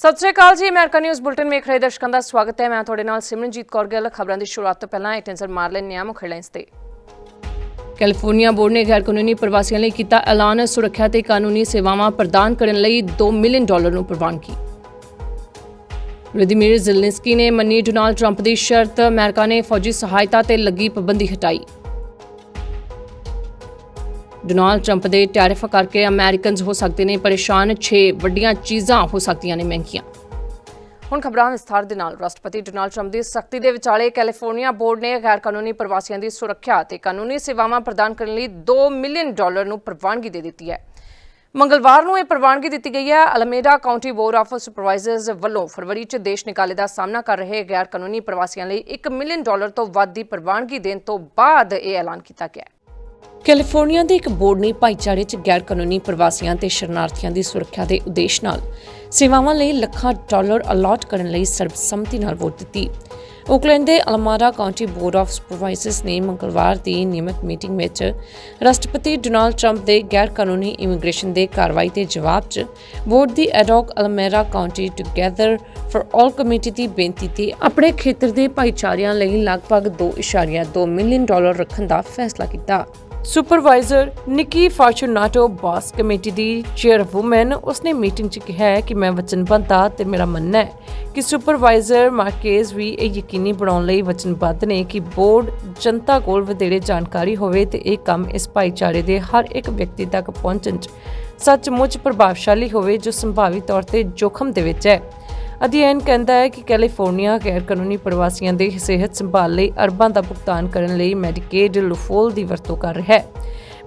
ਸਤਿ ਸ਼੍ਰੀ ਅਕਾਲ ਜੀ, America news bulletin ਵੇਖ ਰਹੇ ਦਰਸ਼ਕਾਂ ਦਾ ਸਵਾਗਤ ਹੈ। ਮੈਂ ਤੁਹਾਡੇ ਨਾਲ ਸਿਮਰਨਜੀਤ ਕੌਰ ਗੱਲ। ਖਬਰਾਂ ਦੀ ਸ਼ੁਰੂਆਤ ਤੋਂ ਪਹਿਲਾਂ ਇੱਕ ਨਜ਼ਰ ਮਾਰ ਲੈਂਦੇ ਹਾਂ ਮੁੱਖ ਹੈਡਲਾਈਨਸ ਤੇ। ਕੈਲੀਫੋਰਨੀਆ ਬੋਰਡ ਨੇ ਗੈਰ ਕਾਨੂੰਨੀ ਪ੍ਰਵਾਸੀਆਂ ਲਈ ਕੀਤਾ ਐਲਾਨ ਸੁਰੱਖਿਆ ਤੇ ਕਾਨੂੰਨੀ ਸੇਵਾਵਾਂ ਪ੍ਰਦਾਨ ਕਰਨ ਲਈ 2 ਮਿਲੀਅਨ ਡਾਲਰ ਨੂੰ ਪ੍ਰਵਾਨਗੀ। ਵਲਾਦੀਮੀਰ ਜ਼ੈਲੈਂਸਕੀ ਨੇ ਮੰਨੀ ਡੋਨਾਲਡ ਟਰੰਪ ਦੀ ਸ਼ਰਤ। ਅਮਰੀਕਾ ਨੇ ਫੌਜੀ ਸਹਾਇਤਾ ਤੇ ਲੱਗੀ ਪਾਬੰਦੀ ਹਟਾਈ। ਡੋਨਾਲਡ ਟਰੰਪ ਦੇ ਟੈਰਿਫ ਕਰਕੇ ਅਮਰੀਕਨਜ਼ ਹੋ ਸਕਦੇ ਨੇ ਪਰੇਸ਼ਾਨ 6 ਵੱਡੀਆਂ ਚੀਜ਼ਾਂ ਹੋ ਸਕਦੀਆਂ ਨੇ ਮਹਿੰਗੀਆਂ। ਹੁਣ ਖਬਰਾਂ ਵਿਸਥਾਰ ਦੇ ਨਾਲ ਰਾਸ਼ਟਰਪਤੀ ਡੋਨਾਲਡ ਟਰੰਪ ਦੀ ਸਖਤੀ ਦੇ ਵਿਚਾਲੇ ਕੈਲੀਫੋਰਨੀਆ ਬੋਰਡ ਨੇ ਗੈਰ ਕਾਨੂੰਨੀ ਪ੍ਰਵਾਸੀਆਂ ਦੀ ਸੁਰੱਖਿਆ ਅਤੇ ਕਾਨੂੰਨੀ ਸੇਵਾਵਾਂ ਪ੍ਰਦਾਨ ਕਰਨ ਲਈ 2 ਮਿਲੀਅਨ ਡਾਲਰ ਨੂੰ ਪ੍ਰਵਾਨਗੀ ਦੇ ਦਿੱਤੀ ਹੈ। ਮੰਗਲਵਾਰ ਨੂੰ ਇਹ ਪ੍ਰਵਾਨਗੀ ਦਿੱਤੀ ਗਈ ਹੈ। Alameda County Board of Supervisors ਵੱਲੋਂ ਫਰਵਰੀ 'ਚ ਦੇਸ਼ ਨਿਕਾਲੇ ਦਾ ਸਾਹਮਣਾ ਕਰ ਰਹੇ ਗੈਰ ਕਾਨੂੰਨੀ ਪ੍ਰਵਾਸੀਆਂ ਲਈ 1 ਮਿਲੀਅਨ ਡਾਲਰ ਤੋਂ ਵੱਧ ਦੀ ਪ੍ਰਵਾਨਗੀ ਦੇਣ ਤੋਂ ਬਾਅਦ ਇਹ ਐਲਾਨ ਕੀਤਾ ਗਿਆ ਹੈ। ਕੈਲੀਫੋਰਨੀਆ ਦੇ ਇੱਕ ਬੋਰਡ ਨੇ ਭਾਈਚਾਰੇ 'ਚ ਗੈਰ ਕਾਨੂੰਨੀ ਪ੍ਰਵਾਸੀਆਂ ਤੇ ਸ਼ਰਨਾਰਥੀਆਂ ਦੀ ਸੁਰੱਖਿਆ ਦੇ ਉਦੇਸ਼ ਨਾਲ ਸੇਵਾਵਾਂ ਲਈ ਲੱਖਾਂ ਡਾਲਰ ਅਲਾਟ ਕਰਨ ਲਈ ਸਰਬਸੰਮਤੀ ਨਾਲ ਵੋਟ ਦਿੱਤੀ। ਓਕਲੈਂਡ ਦੇ Alameda County Board of Supervisors ਨੇ ਮੰਗਲਵਾਰ ਦੀ ਨਿਯਮਿਤ ਮੀਟਿੰਗ ਵਿੱਚ ਰਾਸ਼ਟਰਪਤੀ ਡੋਨਾਲਡ ਟਰੰਪ ਦੇ ਗੈਰ ਕਾਨੂੰਨੀ ਇਮੀਗ੍ਰੇਸ਼ਨ ਦੇ ਕਾਰਵਾਈ ਦੇ ਜਵਾਬ 'ਚ board the ad hoc Alameda County Together for All Committee ਦੀ ਬੇਨਤੀ ਤੇ ਆਪਣੇ ਖੇਤਰ ਦੇ ਭਾਈਚਾਰਿਆਂ ਲਈ ਲਗਭਗ 2.2 ਮਿਲੀਅਨ ਡਾਲਰ ਰੱਖਣ ਦਾ ਫੈਸਲਾ ਕੀਤਾ। ਸੁਪਰਵਾਈਜ਼ਰ ਨਿੱਕੀ ਫਾਰਚੂਨਾਟੋ ਬਾਸ ਕਮੇਟੀ ਦੀ ਚੇਅਰਵੂਮਨ, ਉਸਨੇ ਮੀਟਿੰਗ 'ਚ ਕਿਹਾ ਹੈ ਕਿ ਮੈਂ ਵਚਨਬੱਧਾ ਤੇ ਮੇਰਾ ਮੰਨਣਾ ਹੈ ਕਿ ਸੁਪਰਵਾਈਜ਼ਰ ਮਾਰਕੇਜ਼ ਵੀ ਇਹ ਯਕੀਨੀ ਬਣਾਉਣ ਲਈ ਵਚਨਬੱਧ ਨੇ ਕਿ ਬੋਰਡ ਜਨਤਾ ਕੋਲ ਵਧੇਰੇ ਜਾਣਕਾਰੀ ਹੋਵੇ ਤੇ ਇਹ ਕੰਮ ਇਸ ਭਾਈਚਾਰੇ ਦੇ ਹਰ ਇੱਕ ਵਿਅਕਤੀ ਤੱਕ ਪਹੁੰਚਣ 'ਚ ਸੱਚਮੁੱਚ ਪ੍ਰਭਾਵਸ਼ਾਲੀ ਹੋਵੇ ਜੋ ਸੰਭਾਵੀ ਤੌਰ ਤੇ ਜੋਖਮ ਦੇ ਵਿੱਚ ਹੈ। ਅਧਿਐਨ ਕਹਿੰਦਾ ਹੈ ਕਿ ਕੈਲੀਫੋਰਨੀਆ ਗੈਰ ਕਾਨੂੰਨੀ ਪ੍ਰਵਾਸੀਆਂ ਦੇ ਸਿਹਤ ਸੰਭਾਲ ਲਈ ਅਰਬਾਂ ਦਾ ਭੁਗਤਾਨ ਕਰਨ ਲਈ ਮੈਡੀਕੇਡ ਲੁਫੋਲ ਦੀ ਵਰਤੋਂ ਕਰ ਰਿਹਾ ਹੈ।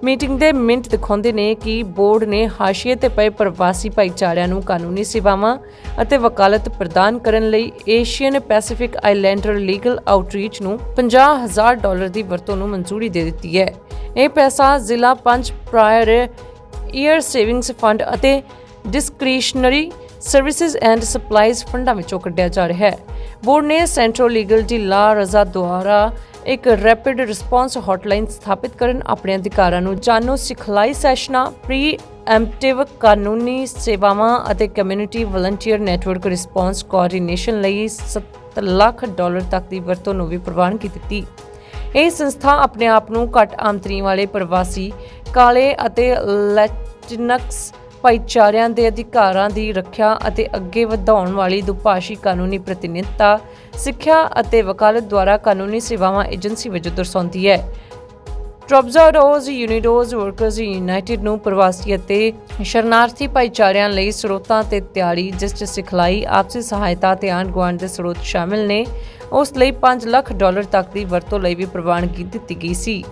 ਮੀਟਿੰਗ ਦੇ ਮਿੰਟ ਦਿਖਾਉਂਦੇ ਨੇ ਕਿ ਬੋਰਡ ਨੇ ਹਾਸ਼ੀਏ ਤੇ ਪਏ ਪ੍ਰਵਾਸੀ ਭਾਈਚਾਰਿਆਂ ਨੂੰ ਕਾਨੂੰਨੀ ਸੇਵਾਵਾਂ ਅਤੇ ਵਕਾਲਤ ਪ੍ਰਦਾਨ ਕਰਨ ਲਈ Asian Pacific Islander Legal Outreach ਨੂੰ 50000 ਡਾਲਰ ਦੀ ਵਰਤੋਂ ਨੂੰ ਮਨਜ਼ੂਰੀ ਦੇ ਦਿੱਤੀ ਹੈ। ਇਹ ਪੈਸਾ ਜ਼ਿਲ੍ਹਾ ਪੰਜ ਪ੍ਰਾਇਰ ਈਅਰ ਸੇਵਿੰਗਸ ਫੰਡ ਅਤੇ ਡਿਸਕ੍ਰਿਸ਼ਨਰੀ ਸਰਵਿਸਿਜ਼ ਐਂਡ ਸਪਲਾਈਜ਼ ਫੰਡਾਂ ਵਿੱਚੋਂ ਕੱਢਿਆ ਜਾ ਰਿਹਾ ਹੈ। ਬੋਰਡ ਨੇ ਸੈਂਟਰਲ ਲੀਗਲ ਦੀ ਲਾ ਰਜ਼ਾ ਦੁਆਰਾ ਇੱਕ ਰੈਪਿਡ ਰਿਸਪਾਂਸ ਹੌਟਲਾਈਨ ਸਥਾਪਿਤ ਕਰਨ ਆਪਣੇ ਅਧਿਕਾਰਾਂ ਨੂੰ ਜਾਣੋ। ਸਿਖਲਾਈ ਸੈਸ਼ਨਾਂ ਪ੍ਰੀ ਐਮਟਿਵ ਕਾਨੂੰਨੀ ਸੇਵਾਵਾਂ ਅਤੇ community volunteer network response coordination ਲਈ 7 ਲੱਖ ਡਾਲਰ ਤੱਕ ਦੀ ਵਰਤੋਂ ਨੂੰ ਵੀ ਪ੍ਰਵਾਨਗੀ ਦਿੱਤੀ। ਇਹ ਸੰਸਥਾ ਆਪਣੇ ਆਪ ਨੂੰ ਘੱਟ ਆਮਦਨੀ ਵਾਲੇ ਪ੍ਰਵਾਸੀ ਕਾਲੇ ਅਤੇ ਲੈਟਿਨਕਸ ਭਾਈਚਾਰਿਆਂ ਦੇ ਅਧਿਕਾਰਾਂ ਦੀ ਰੱਖਿਆ ਅਤੇ ਅੱਗੇ ਵਧਾਉਣ ਵਾਲੀ ਦੁਭਾਸ਼ੀ ਕਾਨੂੰਨੀ ਪ੍ਰਤੀਨਿਧਤਾ, ਸਿੱਖਿਆ ਅਤੇ ਵਕਾਲਤ ਦੁਆਰਾ ਕਾਨੂੰਨੀ ਸੇਵਾਵਾਂ ਏਜੰਸੀ ਵਜੋਂ ਦਰਸਾਉਂਦੀ ਹੈ। ਟ੍ਰੋਬਜ਼ਾਡੋਜ਼ ਯੂਨੀਡੋਜ਼ ਵਰਕਰਜ਼ ਯੂਨਾਈਟਿਡ ਨੂੰ ਪ੍ਰਵਾਸੀ ਅਤੇ ਸ਼ਰਨਾਰਥੀ ਭਾਈਚਾਰਿਆਂ ਲਈ ਸਰੋਤਾਂ ਤੇ ਤਿਆਰੀ, ਜਿਸ 'ਚ ਸਿਖਲਾਈ, ਆਪਸੀ ਸਹਾਇਤਾ ਤੇ ਆਂਢ ਗੁਆਂਢ ਦੇ ਸਰੋਤ ਸ਼ਾਮਿਲ ਨੇ, ਉਸ ਲਈ 5 ਲੱਖ ਡਾਲਰ ਤੱਕ ਦੀ ਵਰਤੋਂ ਲਈ ਵੀ ਪ੍ਰਵਾਨਗੀ ਦਿੱਤੀ ਗਈ ਸੀ।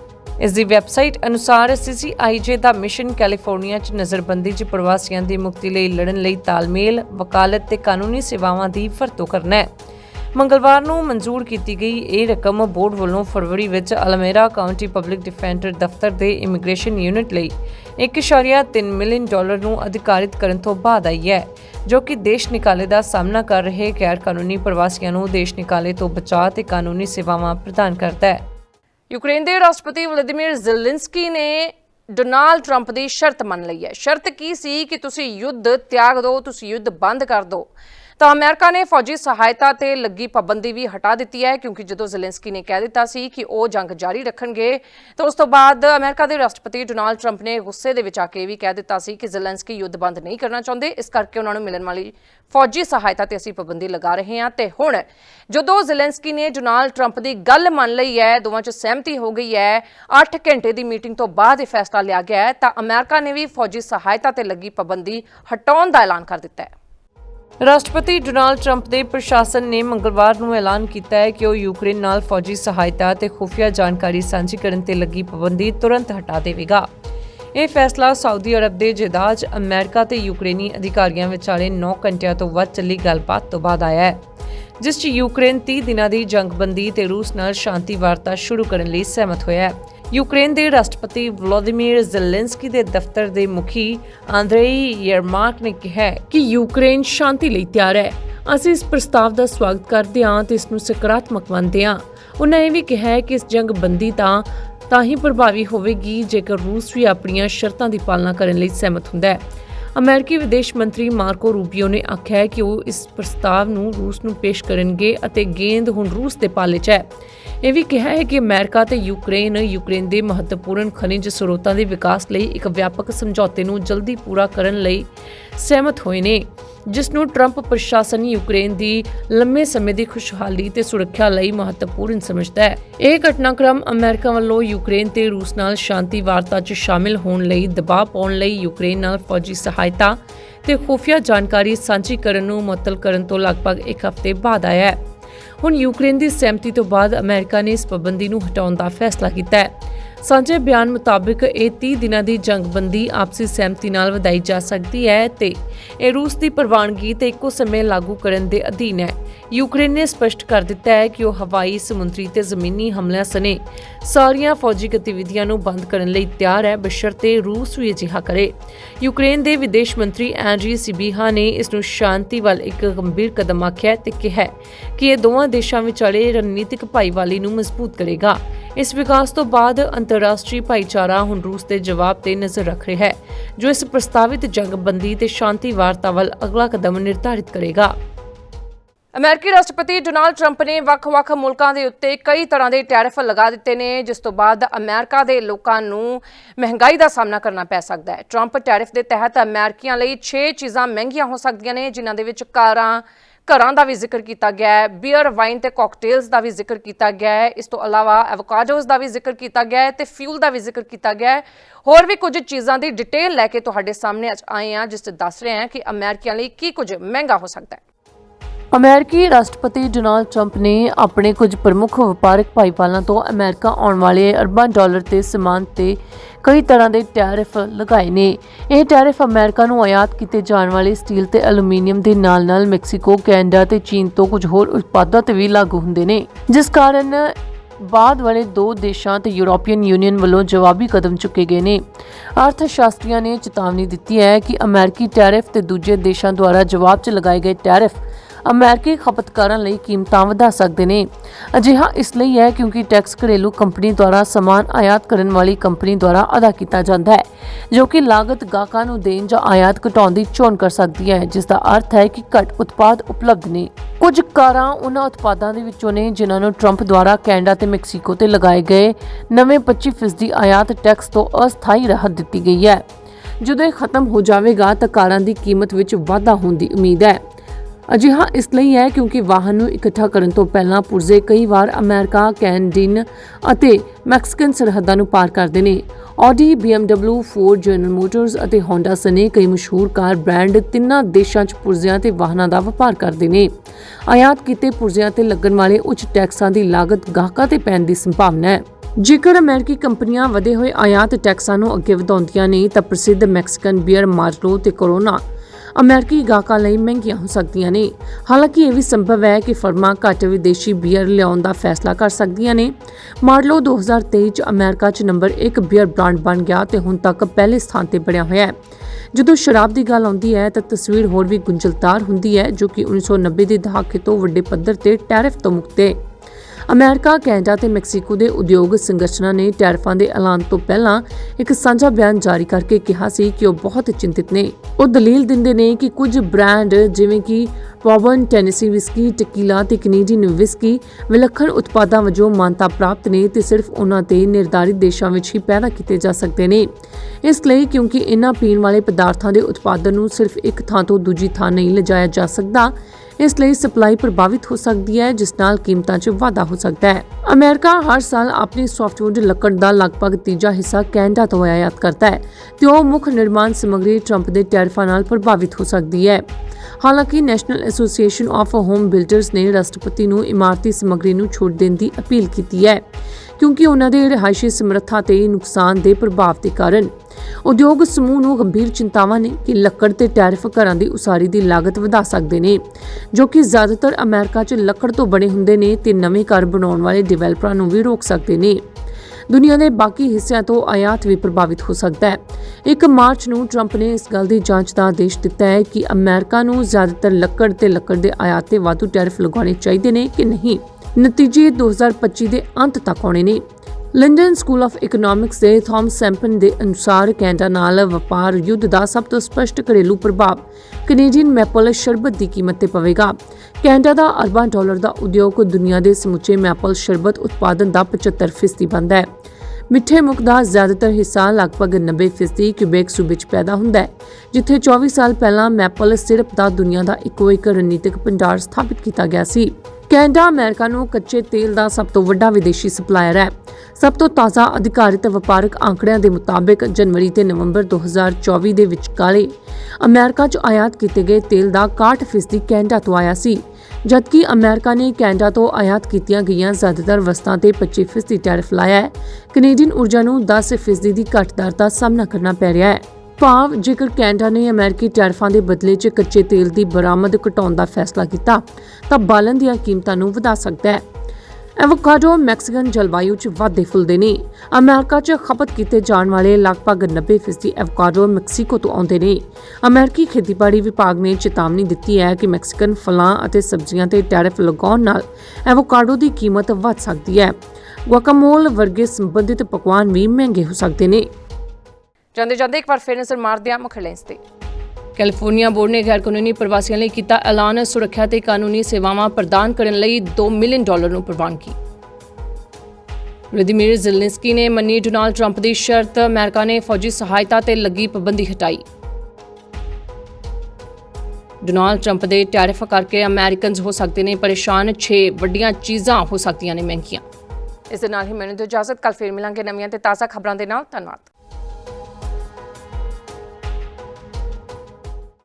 ਇਸ ਦੀ ਵੈਬਸਾਈਟ ਅਨੁਸਾਰ ਸੀਸੀਆਈਜੇ ਦਾ ਮਿਸ਼ਨ ਕੈਲੀਫੋਰਨੀਆ 'ਚ ਨਜ਼ਰਬੰਦੀ 'ਚ ਪ੍ਰਵਾਸੀਆਂ ਦੀ ਮੁਕਤੀ ਲਈ ਲੜਨ ਲਈ ਤਾਲਮੇਲ, ਵਕਾਲਤ ਤੇ ਕਾਨੂੰਨੀ ਸੇਵਾਵਾਂ ਦੀ ਵਰਤੋਂ ਕਰਨਾ ਹੈ। ਮੰਗਲਵਾਰ ਨੂੰ ਮਨਜ਼ੂਰ ਕੀਤੀ ਗਈ ਇਹ ਰਕਮ ਬੋਰਡ ਵੱਲੋਂ ਫਰਵਰੀ ਵਿੱਚ ਅਲਮੇਰਾ ਕਾਉਂਟੀ ਪਬਲਿਕ ਡਿਫੈਂਡਰ ਦਫ਼ਤਰ ਦੇ ਇਮੀਗ੍ਰੇਸ਼ਨ ਯੂਨਿਟ ਲਈ 1.3 ਮਿਲੀਅਨ ਡਾਲਰ ਨੂੰ ਅਧਿਕਾਰਿਤ ਕਰਨ ਤੋਂ ਬਾਅਦ ਆਈ ਹੈ, ਜੋ ਕਿ ਦੇਸ਼ ਨਿਕਾਲੇ ਦਾ ਸਾਹਮਣਾ ਕਰ ਰਹੇ ਗੈਰ ਕਾਨੂੰਨੀ ਪ੍ਰਵਾਸੀਆਂ ਨੂੰ ਦੇਸ਼ ਨਿਕਾਲੇ ਤੋਂ ਬਚਾਅ ਤੇ ਕਾਨੂੰਨੀ ਸੇਵਾਵਾਂ ਪ੍ਰਦਾਨ ਕਰਦਾ ਹੈ। ਯੂਕਰੇਨ ਦੇ ਰਾਸ਼ਟਰਪਤੀ ਵਲਾਦੀਮੀਰ ਜ਼ੈਲੈਂਸਕੀ ਨੇ ਡੋਨਾਲਡ ਟਰੰਪ ਦੀ ਸ਼ਰਤ ਮੰਨ ਲਈ ਹੈ। ਸ਼ਰਤ ਕੀ ਸੀ ਕਿ ਤੁਸੀਂ ਯੁੱਧ ਤਿਆਗ ਦਿਓ ਤੁਸੀਂ ਯੁੱਧ ਬੰਦ ਕਰ ਦਿਓ ਤਾਂ ਅਮਰੀਕਾ ਨੇ ਫੌਜੀ ਸਹਾਇਤਾ ਤੇ ਲੱਗੀ ਪਾਬੰਦੀ ਵੀ ਹਟਾ ਦਿੱਤੀ ਹੈ, ਕਿਉਂਕਿ ਜਦੋਂ ਜ਼ੈਲੈਂਸਕੀ ਨੇ ਕਹਿ ਦਿੱਤਾ ਸੀ ਕਿ ਉਹ ਜੰਗ ਜਾਰੀ ਰੱਖਣਗੇ, ਤਾਂ ਉਸ ਤੋਂ ਬਾਅਦ ਅਮਰੀਕਾ ਦੇ ਰਾਸ਼ਟਰਪਤੀ ਡੋਨਾਲਡ ਟਰੰਪ ਨੇ ਗੁੱਸੇ ਦੇ ਵਿੱਚ ਆ ਕੇ ਵੀ ਕਹਿ ਦਿੱਤਾ ਸੀ ਕਿ ਜ਼ੈਲੈਂਸਕੀ ਯੁੱਧ ਬੰਦ ਨਹੀਂ ਕਰਨਾ ਚਾਹੁੰਦੇ। ਇਸ ਕਰਕੇ ਉਹਨਾਂ ਨੂੰ ਮਿਲਣ ਵਾਲੀ ਫੌਜੀ ਸਹਾਇਤਾ ਤੇ ਅਸੀਂ ਪਾਬੰਦੀ ਲਗਾ ਰਹੇ ਹਾਂ। ਤੇ ਹੁਣ ਜਦੋਂ ਜ਼ੈਲੈਂਸਕੀ ਨੇ ਡੋਨਾਲਡ ਟਰੰਪ ਦੀ ਗੱਲ ਮੰਨ ਲਈ ਹੈ, ਦੋਵਾਂ 'ਚ ਸਹਿਮਤੀ ਹੋ ਗਈ ਹੈ 8 ਘੰਟੇ ਦੀ ਮੀਟਿੰਗ ਤੋਂ ਬਾਅਦ ਇਹ ਫੈਸਲਾ ਲਿਆ ਗਿਆ ਹੈ, ਤਾਂ ਅਮਰੀਕਾ ਨੇ ਵੀ ਫੌਜੀ ਸਹਾਇਤਾ ਤੇ ਲੱਗੀ ਪਾਬੰਦੀ ਹਟਾਉਣ ਦਾ ਐਲਾਨ ਕਰ ਦਿੱਤਾ ਹੈ। ਰਾਸ਼ਟਰਪਤੀ ਡੋਨਾਲਡ ਟਰੰਪ ਦੇ ਪ੍ਰਸ਼ਾਸਨ ਨੇ ਮੰਗਲਵਾਰ ਨੂੰ ਐਲਾਨ ਕੀਤਾ ਹੈ ਕਿ ਉਹ ਯੂਕਰੇਨ ਨਾਲ ਫੌਜੀ ਸਹਾਇਤਾ ਤੇ ਖੁਫੀਆ ਜਾਣਕਾਰੀ ਸਾਂਝੀ ਕਰਨ ਤੇ ਲੱਗੀ ਪਾਬੰਦੀ ਤੁਰੰਤ ਹਟਾ ਦੇਵੇਗਾ। ਇਹ ਫੈਸਲਾ ਸਾਊਦੀ ਅਰਬ ਦੇ ਜੇਦਾਹ 'ਚ ਅਮਰੀਕਾ ਤੇ ਯੂਕਰੇਨੀ ਅਧਿਕਾਰੀਆਂ ਵਿਚਾਲੇ 9 ਘੰਟਿਆਂ ਤੋਂ ਵੱਧ ਚੱਲੀ ਗੱਲਬਾਤ ਤੋਂ ਬਾਅਦ ਆਇਆ ਹੈ, ਜਿਸ 'ਚ ਯੂਕਰੇਨ 30 ਦਿਨਾਂ ਦੀ ਜੰਗਬੰਦੀ ਤੇ ਰੂਸ ਨਾਲ ਸ਼ਾਂਤੀ ਵਾਰਤਾ ਸ਼ੁਰੂ ਕਰਨ ਲਈ ਸਹਿਮਤ ਹੋਇਆ ਹੈ। ਯੂਕਰੇਨ ਦੇ ਰਾਸ਼ਟਰਪਤੀ ਵਲੋਦੀਮੀਰ ਜ਼ੈਲੈਂਸਕੀ ਦੇ ਦਫ਼ਤਰ ਦੇ ਮੁਖੀ ਆਂਦਰੇਈ ਯਰਮਾਕ ਨੇ ਕਿਹਾ ਕਿ ਯੂਕਰੇਨ ਸ਼ਾਂਤੀ ਲਈ ਤਿਆਰ ਹੈ। ਅਸੀਂ ਇਸ ਪ੍ਰਸਤਾਵ ਦਾ ਸਵਾਗਤ ਕਰਦੇ ਹਾਂ ਤੇ ਇਸ ਨੂੰ ਸਕਾਰਾਤਮਕ ਮੰਨਦੇ ਹਾਂ। ਉਹਨਾਂ ਇਹ ਵੀ ਕਿਹਾ ਕਿ ਇਸ ਜੰਗਬੰਦੀ ਤਾਂ ਤਾਂ ਹੀ ਪ੍ਰਭਾਵੀ ਹੋਵੇਗੀ ਜੇਕਰ ਰੂਸ ਵੀ ਆਪਣੀਆਂ ਸ਼ਰਤਾਂ ਦੀ ਪਾਲਣਾ ਕਰਨ ਲਈ ਸਹਿਮਤ ਹੁੰਦਾ ਹੈ। ਅਮਰੀਕੀ ਵਿਦੇਸ਼ ਮੰਤਰੀ ਮਾਰਕੋ ਰੂਬੀਓ ਨੇ ਆਖਿਆ ਹੈ ਕਿ ਉਹ ਇਸ ਪ੍ਰਸਤਾਵ ਨੂੰ ਰੂਸ ਨੂੰ ਪੇਸ਼ ਕਰਨਗੇ ਅਤੇ ਗੇਂਦ ਹੁਣ ਰੂਸ ਦੇ ਪਾਲੇ 'ਚ ਹੈ। ਇਹ ਵੀ ਕਿਹਾ ਹੈ ਕਿ ਅਮਰੀਕਾ ਤੇ ਯੂਕਰੇਨ ਯੂਕਰੇਨ ਦੇ ਮਹੱਤਵਪੂਰਨ ਖਣਿਜ ਸਰੋਤਾਂ ਦੇ ਵਿਕਾਸ ਲਈ ਇੱਕ ਵਿਆਪਕ ਸਮਝੌਤੇ ਨੂੰ ਜਲਦੀ ਪੂਰਾ ਕਰਨ ਲਈ ਸਹਿਮਤ ਹੋਏ ਨੇ, ਜਿਸ ਨੂੰ ਟਰੰਪ ਪ੍ਰਸ਼ਾਸਨ ਯੂਕਰੇਨ ਦੀ ਲੰਮੇ ਸਮੇਂ ਦੀ ਖੁਸ਼ਹਾਲੀ ਤੇ ਸੁਰੱਖਿਆ ਲਈ ਮਹੱਤਵਪੂਰਨ ਸਮਝਦਾ ਹੈ। ਇਹ ਘਟਨਾਕ੍ਰਮ ਅਮਰੀਕਾ ਵੱਲੋਂ ਯੂਕਰੇਨ ਤੇ ਰੂਸ ਨਾਲ ਸ਼ਾਂਤੀ ਵਾਰਤਾ 'ਚ ਸ਼ਾਮਿਲ ਹੋਣ ਲਈ ਦਬਾਅ ਪਾਉਣ ਲਈ ਯੂਕਰੇਨ ਨਾਲ ਫੌਜੀ ਸਹਾਇਤਾ ਤੇ ਖੁਫੀਆ ਜਾਣਕਾਰੀ ਸਾਂਝੀ ਕਰਨ ਨੂੰ ਮੁਅੱਤਲ ਕਰਨ ਤੋਂ ਲਗਭਗ ਇੱਕ ਹਫ਼ਤੇ ਬਾਅਦ ਆਇਆ ਹੈ। ਹੁਣ ਯੂਕਰੇਨ ਦੀ ਸਹਿਮਤੀ ਤੋਂ ਬਾਅਦ ਅਮਰੀਕਾ ਨੇ ਇਸ ਪਾਬੰਦੀ ਨੂੰ ਹਟਾਉਣ ਦਾ ਫੈਸਲਾ ਕੀਤਾ ਹੈ। ਸਾਂਝੇ ਬਿਆਨ ਮੁਤਾਬਕ ਇਹ 30 ਦਿਨਾਂ ਦੀ ਜੰਗਬੰਦੀ ਆਪਸੀ ਸਹਿਮਤੀ ਨਾਲ ਵਧਾਈ ਜਾ ਸਕਦੀ ਹੈ ਤੇ ਇਹ ਰੂਸ ਦੀ ਪ੍ਰਵਾਨਗੀ ਤੇ ਇੱਕੋ ਸਮੇਂ ਲਾਗੂ ਕਰਨ ਦੇ ਅਧੀਨ ਹੈ। ਯੂਕਰੇਨ ਨੇ ਸਪਸ਼ਟ ਕਰ ਦਿੱਤਾ ਹੈ ਕਿ ਉਹ ਹਵਾਈ ਸਮੁੰਦਰੀ ਤੇ ਜ਼ਮੀਨੀ ਹਮਲਿਆਂ ਸਣੇ ਸਾਰੀਆਂ ਫੌਜੀ ਗਤੀਵਿਧੀਆਂ ਨੂੰ ਬੰਦ ਕਰਨ ਲਈ ਤਿਆਰ ਹੈ। ਬਸ਼ਰਤੇ ਰੂਸ ਵੀ ਅਜਿਹਾ ਕਰੇ। ਯੂਕਰੇਨ ਦੇ ਵਿਦੇਸ਼ ਮੰਤਰੀ ਐਂਡਰੀ ਸਿਬੀਹਾ ਨੇ ਇਸ ਨੂੰ ਸ਼ਾਂਤੀ ਵੱਲ ਇੱਕ ਗੰਭੀਰ ਕਦਮ ਆਖਿਆ ਤੇ ਕਿਹਾ ਕਿ ਇਹ ਦੋਵਾਂ ਦੇਸ਼ਾਂ ਵਿਚਾਲੇ ਰਣਨੀਤਿਕ ਭਾਈਵਾਲੀ ਨੂੰ ਮਜ਼ਬੂਤ ਕਰੇਗਾ। ਇਸ ਵਿਕਾਸ ਤੋਂ ਬਾਅਦ ਅੰਤਰਰਾਸ਼ਟਰੀ ਭਾਈਚਾਰਾ ਹੁਣ ਰੂਸ ਦੇ ਜਵਾਬ ਤੇ ਨਜ਼ਰ ਰੱਖ ਰਿਹਾ ਹੈ, ਜੋ ਇਸ ਪ੍ਰਸਤਾਵਿਤ ਜੰਗਬੰਦੀ ਤੇ ਸ਼ਾਂਤੀ ਵਾਰਤਾ ਵੱਲ ਅਗਲਾ ਕਦਮ ਨਿਰਧਾਰਿਤ ਕਰੇਗਾ। ਅਮਰੀਕੀ ਰਾਸ਼ਟਰਪਤੀ ਡੋਨਾਲਡ ਟਰੰਪ ਨੇ ਵੱਖ-ਵੱਖ ਮੁਲਕਾਂ ਦੇ ਉੱਤੇ ਕਈ ਤਰ੍ਹਾਂ ਦੇ ਟੈਰਿਫ ਲਗਾ ਦਿੱਤੇ ਨੇ, ਜਿਸ ਤੋਂ ਬਾਅਦ ਅਮਰੀਕਾ ਦੇ ਲੋਕਾਂ ਨੂੰ ਮਹਿੰਗਾਈ ਦਾ ਸਾਹਮਣਾ ਕਰਨਾ ਪੈ ਸਕਦਾ ਹੈ। ਟਰੰਪ ਟੈਰਿਫ ਦੇ ਤਹਿਤ ਅਮਰੀਕੀਆਂ ਲਈ 6 ਚੀਜ਼ਾਂ ਮਹਿੰਗੀਆਂ ਹੋ ਸਕਦੀਆਂ ਨੇ, ਜਿਨ੍ਹਾਂ ਦੇ ਵਿੱਚ ਕਾਰਾਂ ਘਰਾਂ ਦਾ ਵੀ ਜ਼ਿਕਰ ਕੀਤਾ ਗਿਆ ਹੈ ਬੀਅਰ ਵਾਈਨ ਤੇ ਕਾਕਟੇਲਸ ਦਾ ਵੀ ਜ਼ਿਕਰ ਕੀਤਾ ਗਿਆ ਹੈ। ਇਸ ਤੋਂ ਇਲਾਵਾ ਐਵੋਕਾਡੋਸ ਦਾ ਵੀ ਜ਼ਿਕਰ ਕੀਤਾ ਗਿਆ ਹੈ ਤੇ ਫਿਊਲ ਦਾ ਵੀ ਜ਼ਿਕਰ ਕੀਤਾ ਗਿਆ ਹੈ। ਹੋਰ ਵੀ ਕੁਝ ਚੀਜ਼ਾਂ ਦੀ ਡਿਟੇਲ ਲੈ ਕੇ ਤੁਹਾਡੇ ਸਾਹਮਣੇ ਅੱਜ ਆਏ ਹਾਂ, ਜਿਸ 'ਚ ਦੱਸ ਰਹੇ ਹਾਂ ਕਿ ਅਮਰੀਕੀਆਂ ਲਈ ਕੀ ਕੁਝ ਮਹਿੰਗਾ ਹੋ ਸਕਦਾ ਹੈ। ਅਮਰੀਕੀ ਰਾਸ਼ਟਰਪਤੀ ਡੋਨਾਲਡ ਟਰੰਪ ਨੇ ਆਪਣੇ ਕੁਝ ਪ੍ਰਮੁੱਖ ਵਪਾਰਕ ਭਾਈਵਾਲਾਂ ਤੋਂ ਅਮਰੀਕਾ ਆਉਣ ਵਾਲੇ ਅਰਬਾਂ ਡਾਲਰ ਦੇ ਸਮਾਨ ਤੇ ਕਈ ਤਰ੍ਹਾਂ ਦੇ ਟੈਰਿਫ ਲਗਾਏ ਨੇ। ਇਹ ਟੈਰਿਫ ਅਮਰੀਕਾ ਨੂੰ ਆਯਾਤ ਕੀਤੇ ਜਾਣ ਵਾਲੇ ਸਟੀਲ ਤੇ ਐਲੂਮੀਨੀਅਮ ਦੇ ਨਾਲ-ਨਾਲ ਮੈਕਸੀਕੋ, ਕੈਨੇਡਾ ਤੇ ਚੀਨ ਤੋਂ ਕੁਝ ਹੋਰ ਉਤਪਾਦਾਂ ਤੇ ਵੀ ਲਾਗੂ ਹੁੰਦੇ ਨੇ। ਜਿਸ ਕਾਰਨ ਬਾਅਦ ਵਾਲੇ ਦੋ ਦੇਸ਼ਾਂ ਤੇ ਯੂਰੋਪੀਅਨ ਯੂਨੀਅਨ ਵੱਲੋਂ ਜਵਾਬੀ ਕਦਮ ਚੁੱਕੇ ਗਏ ਨੇ। ਅਰਥ ਸ਼ਾਸਤਰੀਆਂ ਨੇ ਚੇਤਾਵਨੀ ਦਿੱਤੀ ਹੈ ਕਿ ਅਮਰੀਕੀ ਟੈਰਿਫ ਤੇ ਦੂਜੇ ਦੇਸ਼ਾਂ ਦੁਆਰਾ ਜਵਾਬ 'ਚ ਲਗਾਏ ਗਏ ਟੈਰਿਫ ਅਮਰੀਕੀ ਖਪਤਕਾਰਾਂ ਲਈ ਕੀਮਤਾਂ ਵਧਾ ਸਕਦੇ ਨੇ। ਅਜਿਹਾ ਇਸ ਲਈ ਹੈ ਕਿਉਂਕਿ ਟੈਕਸ ਘਰੇਲੂ ਕੰਪਨੀ ਦੁਆਰਾ ਸਮਾਨ ਆਯਾਤ ਕਰਨ ਵਾਲੀ ਕੰਪਨੀ ਦੁਆਰਾ ਅਦਾ ਕੀਤਾ ਜਾਂਦਾ ਹੈ, ਜੋ ਕਿ ਲਾਗਤ ਗਾਹਕਾਂ ਨੂੰ ਦੇਣ ਜਾਂ ਆਯਾਤ ਘਟਾਉਣ ਦੀ ਚੋਣ ਕਰ ਸਕਦੀ ਹੈ, ਜਿਸ ਦਾ ਅਰਥ ਹੈ ਕਿ ਘੱਟ ਉਤਪਾਦ ਉਪਲਬਧ ਨੇ। ਕੁਝ ਕਾਰਾਂ ਉਹਨਾਂ ਉਤਪਾਦਾਂ ਦੇ ਵਿੱਚੋਂ ਨੇ, ਜਿਨ੍ਹਾਂ ਨੂੰ ਟਰੰਪ ਦੁਆਰਾ ਕੈਨੇਡਾ ਤੇ ਮੈਕਸੀਕੋ ਤੇ ਲਗਾਏ ਗਏ ਨਵੇਂ 25% ਦੀ ਆਯਾਤ ਟੈਕਸ ਤੋਂ ਅਸਥਾਈ ਰਾਹਤ ਦਿੱਤੀ ਗਈ ਹੈ। ਜਦੋਂ ਇਹ ਖਤਮ ਹੋ ਜਾਵੇਗਾ ਤਾਂ ਕਾਰਾਂ ਦੀ ਕੀਮਤ ਵਿੱਚ ਵਾਧਾ ਹੋਣ ਦੀ ਉਮੀਦ ਹੈ। ਅਜਿਹਾ ਇਸ ਲਈ ਹੈ ਕਿਉਂਕਿ ਵਾਹਨ ਨੂੰ ਇਕੱਠਾ ਕਰਨ ਤੋਂ ਪਹਿਲਾਂ ਪੁਰਜ਼ੇ ਕਈ ਵਾਰ ਅਮਰੀਕਾ, ਕੈਨੇਡੀਅਨ ਅਤੇ ਮੈਕਸੀਕਨ ਸਰਹੱਦਾਂ ਨੂੰ ਪਾਰ ਕਰਦੇ ਨੇ। Audi, BMW, Ford, General Motors ਅਤੇ Honda ਸਨੇ ਕਈ ਮਸ਼ਹੂਰ ਕਾਰ ਬ੍ਰਾਂਡ ਤਿੰਨਾਂ ਦੇਸ਼ਾਂ 'ਚ ਪੁਰਜ਼ਿਆਂ ਤੇ ਵਾਹਨਾਂ ਦਾ ਵਪਾਰ ਕਰਦੇ ਨੇ। ਆਯਾਤ ਕੀਤੇ ਪੁਰਜ਼ਿਆਂ ਤੇ ਲੱਗਣ ਵਾਲੇ ਉੱਚ ਟੈਕਸਾਂ ਦੀ ਲਾਗਤ ਗਾਹਕਾਂ ਤੇ ਪੈਣ ਦੀ ਸੰਭਾਵਨਾ ਹੈ। ਜੇਕਰ ਅਮਰੀਕੀ ਕੰਪਨੀਆਂ ਵਧੇ ਹੋਏ ਆਯਾਤ ਟੈਕਸਾਂ ਨੂੰ ਅੱਗੇ ਵਧਾਉਂਦੀਆਂ ਨੇ ਤਾਂ ਪ੍ਰਸਿੱਧ ਮੈਕਸੀਕਨ ਬੀਅਰ ਮਾਰਲੋ ਤੇ ਕੋਰੋਨਾ ਅਮਰੀਕੀ ਗਾਹਕਾਂ ਲਈ ਮਹਿੰਗੀਆਂ ਹੋ ਸਕਦੀਆਂ ਨੇ। ਹਾਲਾਂਕਿ ਇਹ ਵੀ ਸੰਭਵ ਹੈ ਕਿ ਫਰਮਾਂ ਘੱਟ ਵਿਦੇਸ਼ੀ ਬੀਅਰ ਲਿਆਉਣ ਦਾ ਫੈਸਲਾ ਕਰ ਸਕਦੀਆਂ ਨੇ। ਮਾਰਲੋ 2023 ਚ ਅਮਰੀਕਾ 'ਚ ਨੰਬਰ 1 ਬੀਅਰ ਬ੍ਰਾਂਡ ਬਣ ਗਿਆ ਤੇ ਹੁਣ ਤੱਕ ਪਹਿਲੇ ਸਥਾਨ ਤੇ ਬਣਿਆ ਹੋਇਆ ਹੈ। ਜਦੋਂ ਸ਼ਰਾਬ ਦੀ ਗੱਲ ਆਉਂਦੀ ਹੈ ਤਾਂ ਤਸਵੀਰ ਹੋਰ ਵੀ ਗੁੰਝਲਦਾਰ ਹੁੰਦੀ ਹੈ ਜੋ ਕਿ 1990 ਦੇ ਦਹਾਕੇ ਤੋਂ ਵੱਡੇ ਪੱਧਰ ਤੇ ਟੈਰਿਫ ਤੋਂ ਮੁਕਤ ਹੈ। ਅਮਰੀਕਾ, ਕੈਨੇਡਾ ਤੇ ਮੈਕਸੀਕੋ ਦੇ ਉਦਯੋਗ ਸੰਗਠਨਾਂ ਨੇ ਟੈਰਿਫਾਂ ਦੇ ਐਲਾਨ ਤੋਂ ਪਹਿਲਾਂ ਇੱਕ ਸਾਂਝਾ ਬਿਆਨ ਜਾਰੀ ਕਰਕੇ ਕਿਹਾ ਸੀ ਕਿ ਉਹ ਬਹੁਤ ਚਿੰਤਿਤ ਨੇ। ਉਹ ਦਲੀਲ ਦਿੰਦੇ ਨੇ ਕਿ ਕੁਝ ਬ੍ਰਾਂਡ ਜਿਵੇਂ ਕਿ ਪੌਬਨ ਟੈਨੇਸੀ ਵਿਸਕੀ, ਟੈਕੀਲਾ ਤੇ ਕੈਨੇਡੀਅਨ ਵਿਸਕੀ ਵਿਲੱਖਣ ਉਤਪਾਦਾਂ ਵਜੋਂ ਮਾਨਤਾ ਪ੍ਰਾਪਤ ਨੇ ਤੇ ਸਿਰਫ ਉਹਨਾਂ ਤੇ ਨਿਰਧਾਰਿਤ ਦੇਸ਼ਾਂ ਵਿੱਚ ਹੀ ਪੈਦਾ ਕੀਤੇ ਜਾ ਸਕਦੇ ਨੇ। ਇਸ ਲਈ ਕਿਉਂਕਿ ਇਹਨਾਂ ਪੀਣ ਵਾਲੇ ਪਦਾਰਥਾਂ ਦੇ ਉਤਪਾਦਨ ਨੂੰ ਸਿਰਫ ਇੱਕ ਥਾਂ ਤੋਂ ਦੂਜੀ ਥਾਂ ਨਹੀਂ ਲਿਜਾਇਆ ਜਾ ਸਕਦਾ ਇਸ ਲਈ ਸਪਲਾਈ ਪ੍ਰਭਾਵਿਤ ਹੋ ਸਕਦੀ ਹੈ, ਜਿਸ ਨਾਲ ਕੀਮਤਾਂ 'ਚ ਵਾਧਾ ਹੋ ਸਕਦਾ ਹੈ। ਅਮਰੀਕਾ ਹਰ ਸਾਲ ਆਪਣੀ ਸੌਫਟਵੇਅਰ ਲੱਕੜ ਦਾ ਲਗਭਗ ਤੀਜਾ ਹਿੱਸਾ ਕੈਨੇਡਾ ਤੋਂ ਆਯਾਤ ਕਰਦਾ ਹੈ, ਤੇ ਉਹ ਮੁੱਖ ਨਿਰਮਾਣ ਸਮੱਗਰੀ ਟਰੰਪ ਦੇ ਟੈਰਿਫਾਂ ਨਾਲ ਪ੍ਰਭਾਵਿਤ ਹੋ ਸਕਦੀ ਹੈ। ਹਾਲਾਂਕਿ, National Association of Home Builders ਨੇ ਰਾਸ਼ਟਰਪਤੀ ਨੂੰ ਇਮਾਰਤੀ ਸਮੱਗਰੀ ਨੂੰ ਛੋਟ ਦੇਣ ਦੀ ਅਪੀਲ ਕੀਤੀ ਹੈ, ਕਿਉਂਕਿ ਉਹਨਾਂ ਦੇ ਰਿਹਾਇਸ਼ੀ ਸਮਰੱਥਾ ਤੇ ਨੁਕਸਾਨ ਦੇ ਪ੍ਰਭਾਵ ਦੇ ਕਾਰਨ ਉਦਯੋਗ ਸਮੂਹ ਨੂੰ ਗੰਭੀਰ ਚਿੰਤਾਵਾਂ ਨੇ ਕਿ ਲੱਕੜ ਤੇ ਟੈਰਿਫ ਘਰਾਂ ਦੀ ਉਸਾਰੀ ਦੀ ਲਾਗਤ ਵਧਾ ਸਕਦੇ ਨੇ, ਜੋ ਕਿ ਜ਼ਿਆਦਾਤਰ ਅਮਰੀਕਾ 'ਚ ਲੱਕੜ ਤੋਂ ਬਣੇ ਹੁੰਦੇ ਨੇ ਤੇ ਨਵੇਂ ਘਰ ਬਣਾਉਣ ਵਾਲੇ ਡਿਵੈਲਪਰਾਂ ਨੂੰ ਵੀ ਰੋਕ ਸਕਦੇ ਨੇ। ਦੁਨੀਆ ਦੇ ਬਾਕੀ ਹਿੱਸਿਆਂ ਤੋਂ ਆਯਾਤ ਵੀ ਪ੍ਰਭਾਵਿਤ ਹੋ ਸਕਦਾ ਹੈ। 1 ਮਾਰਚ ਨੂੰ ਟਰੰਪ ਨੇ ਇਸ ਗੱਲ ਦੀ ਜਾਂਚ ਦਾ ਆਦੇਸ਼ ਦਿੱਤਾ ਹੈ ਕਿ ਅਮਰੀਕਾ ਨੂੰ ਜ਼ਿਆਦਾਤਰ ਲੱਕੜ ਤੇ ਲੱਕੜ ਦੇ ਆਯਾਤ ਤੇ ਵਾਧੂ ਟੈਰਿਫ ਲਗਾਉਣੇ ਚਾਹੀਦੇ ਨੇ ਕਿ ਨਹੀਂ। ਨਤੀਜੇ 2025 ਦੇ ਅੰਤ ਤੱਕ ਆਉਣੇ ਨੇ। ਲੰਡਨ ਸਕੂਲ ਆਫ ਇਕਨੋਮਿਕਸ ਦੇ ਥਾਮਸ ਸੈਂਪਨ ਦੇ ਅਨੁਸਾਰ ਕੈਨੇਡਾ ਨਾਲ ਵਪਾਰ ਯੁੱਧ ਦਾ ਸਭ ਤੋਂ ਸਪਸ਼ਟ ਘਰੇਲੂ ਪ੍ਰਭਾਵ ਕੈਨੇਡੀਅਨ ਮੈਪਲ ਸ਼ਰਬਤ ਦੀ ਕੀਮਤ ਤੇ ਪਵੇਗਾ। ਕੈਨੇਡਾ ਦਾ ਅਰਬਾਂ ਡਾਲਰ ਦਾ ਉਦਯੋਗ ਦੁਨੀਆ ਦੇ ਸਮੁੱਚੇ ਮੈਪਲ ਸ਼ਰਬਤ ਉਤਪਾਦਨ ਦਾ 75% ਬਣਦਾ ਹੈ। ਮਿੱਠੇ ਮੁੱਖ ਦਾ ਜ਼ਿਆਦਾਤਰ ਹਿੱਸਾ ਲਗਭਗ 90% ਕਿਊਬੈਕ ਸੂਬੇ 'ਚ ਪੈਦਾ ਹੁੰਦਾ ਹੈ, ਜਿੱਥੇ 24 ਸਾਲ ਪਹਿਲਾਂ ਮੈਪਲ ਸਿਰਪ ਦਾ ਦੁਨੀਆ ਦਾ ਇੱਕੋ ਇੱਕ ਰਣਨੀਤਿਕ ਭੰਡਾਰ ਸਥਾਪਿਤ ਕੀਤਾ ਗਿਆ ਸੀ। ਕੈਨੇਡਾ, ਅਮਰੀਕਾ ਨੂੰ ਕੱਚੇ ਤੇਲ ਦਾ ਸਭ ਤੋਂ ਵੱਡਾ ਵਿਦੇਸ਼ੀ ਸਪਲਾਇਰ ਹੈ। ਸਭ ਤੋਂ ਤਾਜ਼ਾ ਅਧਿਕਾਰਿਤ ਵਪਾਰਕ ਆંકੜਿਆਂ ਦੇ ਮੁਤਾਬਕ ਜਨਵਰੀ ਤੇ ਨਵੰਬਰ 2024 ਦੇ ਵਿਚਕਾਲੇ ਅਮਰੀਕਾ 'ਚ ਆਯਾਤ ਕੀਤੇ ਗਏ ਤੇਲ ਦਾ 61% ਕੈਨੇਡਾ ਤੋਂ ਆਇਆ ਸੀ, ਜਦਕਿ ਅਮਰੀਕਾ ਨੇ ਕੈਨੇਡਾ ਤੋਂ ਆਯਾਤ ਕੀਤੀਆਂ ਗਈਆਂ ਜ਼ਿਆਦਾਤਰ ਵਸਤਾਂ ਤੇ 25% ਟੈਰਿਫ ਲਾਇਆ ਹੈ। ਕੈਨੇਡੀਅਨ ਊਰਜਾ ਨੂੰ 10% ਦੀ ਘੱਟ ਦਰ ਦਾ ਸਾਹਮਣਾ ਕਰਨਾ ਪੈ ਰਿਹਾ ਹੈ। ਭਾਵ ਜੇਕਰ ਕੈਨੇਡਾ ਨੇ ਅਮਰੀਕੀ ਟੈਰਿਫਾਂ ਦੇ ਬਦਲੇ 'ਚ ਕੱਚੇ ਤੇਲ ਦੀ ਬਰਾਮਦ ਘਟਾਉਣ ਦਾ ਫੈਸਲਾ ਕੀਤਾ, ਤਾਂ ਬਾਲਣ ਦੀਆਂ ਕੀਮਤਾਂ ਨੂੰ ਵਧਾ ਸਕਦਾ ਹੈ। ਐਵੋਕਾਡੋ ਮੈਕਸੀਕਨ ਜਲਵਾਯੂ 'ਚ ਵਾਧੇ ਫੁੱਲਦੇ ਨੇ। ਅਮਰੀਕਾ 'ਚ ਖਪਤ ਕੀਤੇ ਜਾਣ ਵਾਲੇ ਲਗਭਗ 90% ਐਵੋਕਾਡੋ ਮੈਕਸੀਕੋ ਤੋਂ ਆਉਂਦੇ ਨੇ। ਅਮਰੀਕੀ ਖੇਤੀਬਾੜੀ ਵਿਭਾਗ ਨੇ ਚੇਤਾਵਨੀ ਦਿੱਤੀ ਹੈ ਕਿ ਮੈਕਸੀਕਨ ਫਲਾਂ ਅਤੇ ਸਬਜ਼ੀਆਂ ਤੇ ਟੈਰਿਫ ਲਗਾਉਣ ਨਾਲ ਐਵੋਕਾਡੋ ਦੀ ਕੀਮਤ ਵੱਧ ਸਕਦੀ ਹੈ। ਗੁਆਕਾਮੋਲ ਵਰਗੇ ਸੰਬੰਧਿਤ ਪਕਵਾਨ ਵੀ ਮਹਿੰਗੇ ਹੋ ਸਕਦੇ ਨੇ। ਜਾਂਦੇ ਜਾਂਦੇ ਇੱਕ ਵਾਰ ਫਿਰ ਨਜ਼ਰ ਮਾਰਦੇ ਹਾਂ ਮੁੱਖ ਲੈਂਸ ਤੇ। ਕੈਲੀਫੋਰਨੀਆ ਬੋਰਡ ਨੇ ਗੈਰ ਕਾਨੂੰਨੀ ਪ੍ਰਵਾਸੀਆਂ ਲਈ ਕੀਤਾ ਐਲਾਨ ਸੁਰੱਖਿਆ ਤੇ ਕਾਨੂੰਨੀ ਸੇਵਾਵਾਂ ਪ੍ਰਦਾਨ ਕਰਨ ਲਈ 2 ਮਿਲੀਅਨ ਡਾਲਰ ਨੂੰ ਪ੍ਰਵਾਨਗੀ ਵਲਾਦੀਮੀਰ ਜ਼ੈਲੈਂਸਕੀ ਨੇ ਮੰਨੀ ਡੋਨਾਲਡ ਟਰੰਪ ਦੀ ਸ਼ਰਤ ਅਮਰੀਕਾ ਨੇ ਫੌਜੀ ਸਹਾਇਤਾ ਤੇ ਲੱਗੀ ਪਾਬੰਦੀ ਹਟਾਈ। ਡੋਨਾਲਡ ਟਰੰਪ ਦੇ ਟੈਰਿਫ ਕਰਕੇ ਅਮਰੀਕਨਜ਼ ਹੋ ਸਕਦੇ ਨੇ ਪਰੇਸ਼ਾਨ 6 ਵੱਡੀਆਂ ਚੀਜ਼ਾਂ ਹੋ ਸਕਦੀਆਂ ਨੇ ਮਹਿੰਗੀਆਂ। ਇਸ ਦੇ ਨਾਲ ਹੀ ਮੈਨੂੰ ਦਿਓ ਇਜਾਜ਼ਤ ਕੱਲ ਫੇਰ ਮਿਲਾਂਗੇ ਨਵੀਆਂ ਤੇ ਤਾਜ਼ਾ ਖਬਰਾਂ ਦੇ ਨਾਲ ਧੰਨਵਾਦ।